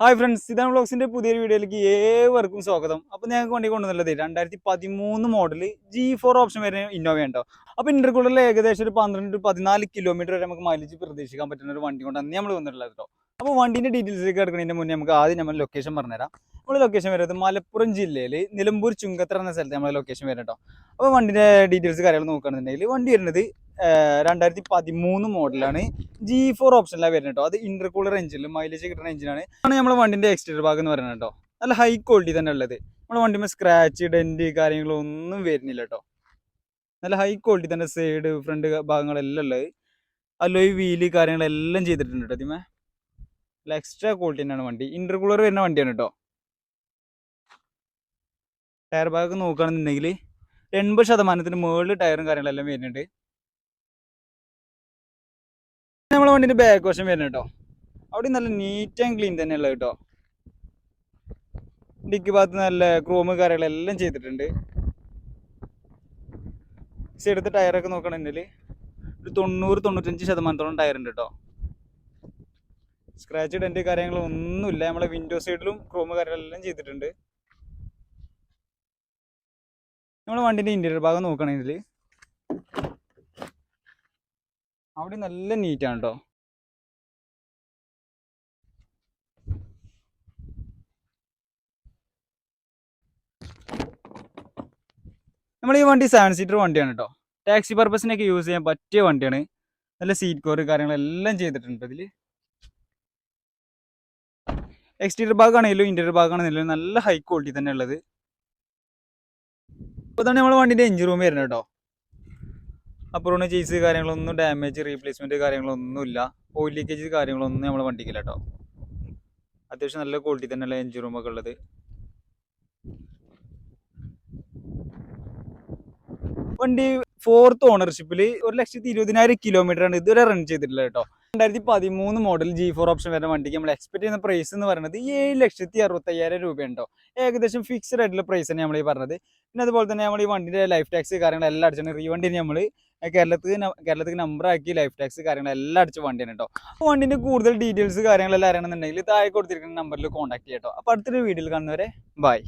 Hi friends ഇതാണ് വ്ളോഗ്സിന്റെ പുതിയൊരു വീഡിയോയിലേക്ക് ഏവർക്കും സ്വാഗതം. അപ്പോൾ ഞങ്ങൾക്ക് വണ്ടി കൊണ്ടുവന്നുള്ളത് രണ്ടായിരത്തി പതിമൂന്ന് മോഡൽ ജി ഫോർ ഓപ്ഷൻ വരുന്ന ഇന്നോവ ഉണ്ടോ? അപ്പൊ ഇന്റർകൂളറിൽ ഏകദേശം ഒരു പന്ത്രണ്ട് പതിനാല് കിലോമീറ്റർ വരെ നമുക്ക് മൈലേജ് പ്രതീക്ഷിക്കാൻ പറ്റുന്ന ഒരു വണ്ടി കൊണ്ടാണ് നമ്മൾ വന്നിട്ടുള്ളത് കേട്ടോ അപ്പോൾ വണ്ടിന്റെ ഡീറ്റെയിൽസിലേക്ക് എടുക്കുന്നതിന് മുന്നേ നമുക്ക് ആദ്യം നമ്മൾ ലൊക്കേഷൻ പറഞ്ഞുതരാം. നമ്മുടെ ലൊക്കേഷൻ വരുന്നത് മലപ്പുറം ജില്ലയിൽ നിലമ്പൂർ ചുങ്കത്ര എന്ന സ്ഥലത്ത് നമ്മുടെ ലൊക്കേഷൻ വരും കേട്ടോ അപ്പോൾ വണ്ടിന്റെ ഡീറ്റെയിൽസ് കാര്യങ്ങൾ നോക്കുകയാണെന്നുണ്ടെങ്കിൽ വണ്ടി വരുന്നത് രണ്ടായിരത്തി പതിമൂന്ന് മോഡലാണ് ജി ഫോർ ഓപ്ഷനിലാണ് വരുന്നത് കേട്ടോ അത് ഇന്റർകൂളർ എഞ്ചിനിൽ മൈലേജ് കിട്ടുന്ന എഞ്ചിനാണ് ആണ്. നമ്മുടെ വണ്ടിന്റെ എക്സ്റ്റീരിയർ ഭാഗം എന്ന് പറയുന്നത് കേട്ടോ നല്ല ഹൈ ക്വാളിറ്റി തന്നെ ഉള്ളത്. നമ്മുടെ വണ്ടിമേ സ്ക്രാച്ച് ഡെന്റ് കാര്യങ്ങളൊന്നും വരുന്നില്ല കേട്ടോ നല്ല ഹൈ ക്വാളിറ്റി തന്നെ സൈഡ് ഫ്രണ്ട് ഭാഗങ്ങളെല്ലാം ഉള്ളത്. അല്ലോയ് വീൽ കാര്യങ്ങളെല്ലാം ചെയ്തിട്ടുണ്ട് കേട്ടോ ഇതിമേ. എക്സ്ട്രാ ക്വാളിറ്റി തന്നെയാണ് വണ്ടി. ഇന്റർകൂളർ വരുന്ന വണ്ടിയാണ് കേട്ടോ ടയർ ഭാഗം നോക്കുകയാണെന്നുണ്ടെങ്കിൽ എൺപത് ശതമാനത്തിന് മുകളിൽ ടയറും കാര്യങ്ങളെല്ലാം വരുന്നുണ്ട്. വണ്ടിന്റെ ബാക്ക് വശം വരുന്നത് കേട്ടോ അവിടെ നല്ല നീറ്റ് ആൻഡ് ക്ലീൻ തന്നെയുള്ള കേട്ടോ ഡിക്കി ഭാഗത്ത് നല്ല ക്രോമ് കാര്യങ്ങളെല്ലാം ചെയ്തിട്ടുണ്ട്. സൈഡത്തെ ടയറൊക്കെ നോക്കണെങ്കിൽ ഒരു തൊണ്ണൂറ് തൊണ്ണൂറ്റഞ്ച് ശതമാനത്തോളം ടയർ ഉണ്ട് കേട്ടോ സ്ക്രാച്ച് ഡെന്റ് കാര്യങ്ങളൊന്നുമില്ല നമ്മളെ വിൻഡോ സൈഡിലും ക്രോമ് കാര്യങ്ങളെല്ലാം ചെയ്തിട്ടുണ്ട്. നമ്മൾ വണ്ടിന്റെ ഇന്റീരിയർ ഭാഗം നോക്കണെങ്കിൽ അവിടെ നല്ല നീറ്റാണ് കേട്ടോ നമ്മൾ ഈ വണ്ടി സെവൻ സീറ്റർ വണ്ടിയാണ് കേട്ടോ ടാക്സി പർപ്പസിനൊക്കെ യൂസ് ചെയ്യാൻ പറ്റിയ വണ്ടിയാണ്. നല്ല സീറ്റ് കവർ കാര്യങ്ങളെല്ലാം ചെയ്തിട്ടുണ്ട് ഇതിൽ എക്സ്റ്റീരിയർ ഭാഗമാണെങ്കിലും ഇന്റീരിയർ ഭാഗമാണെങ്കിലും നല്ല ഹൈ ക്വാളിറ്റി തന്നെ ഉള്ളത്. അപ്പോൾ തന്നെ നമ്മൾ വണ്ടിന്റെ എഞ്ചിൻ റൂം വരുന്നത് കേട്ടോ അപ്പുറം ചേസ് കാര്യങ്ങളൊന്നും ഡാമേജ് റീപ്ലേസ്മെന്റ് കാര്യങ്ങളൊന്നുമില്ല. ഓയിൽ ലീക്കേജ് കാര്യങ്ങളൊന്നും നമ്മൾ വണ്ടിക്കില്ല കേട്ടോ അത്യാവശ്യം നല്ല ക്വാളിറ്റി തന്നെയുള്ള എഞ്ചിൻ റൂമൊക്കെ ഉള്ളത്. വണ്ടി ഫോർത്ത് ഓണർഷിപ്പിൽ ഒരു ലക്ഷത്തി ഇരുപതിനായിരം കിലോമീറ്റർ ആണ് ഇതുവരെ റൺ ചെയ്തിട്ടുള്ളത് കേട്ടോ. രണ്ടായിരത്തി പതിമൂന്ന് മോഡൽ ജി ഫോർ ഓപ്ഷൻ വരുന്ന വണ്ടിക്ക് നമ്മൾ എക്സ്പെക്ട് ചെയ്യുന്ന പ്രൈസ് എന്ന് പറയുന്നത് ഏഴ് ലക്ഷത്തി അറുപത്തയ്യായിരം രൂപയുണ്ടോ ഏകദേശം ഫിക്സഡ് ആയിട്ടുള്ള പ്രൈസ് തന്നെ നമ്മൾ ഈ പറഞ്ഞത്. പിന്നെ അതുപോലെ തന്നെ നമ്മൾ ഈ വണ്ടിന്റെ ലൈഫ് ടാക്സ് കാര്യങ്ങളെല്ലാം അടിച്ചാണ് റീ വണ്ടി നമ്മൾ കേരളത്തിൽ കേരളത്തിൽ നമ്പർ ആക്കി ലൈഫ് ടാക്സ് കാര്യങ്ങളെല്ലാം അടിച്ച വണ്ടിയാണ് കേട്ടോ. അപ്പോൾ വണ്ടിന്റെ കൂടുതൽ ഡീറ്റെയിൽസ് കാര്യങ്ങളെല്ലാം അറിയണമെന്നുണ്ടെങ്കിൽ താഴെ കൊടുത്തിരിക്കുന്ന നമ്പറിൽ കോൺടാക്ട് ചെയ്യട്ടോ അപ്പോൾ അടുത്തൊരു വീഡിയോയിൽ കാണുന്നവരെ ബൈ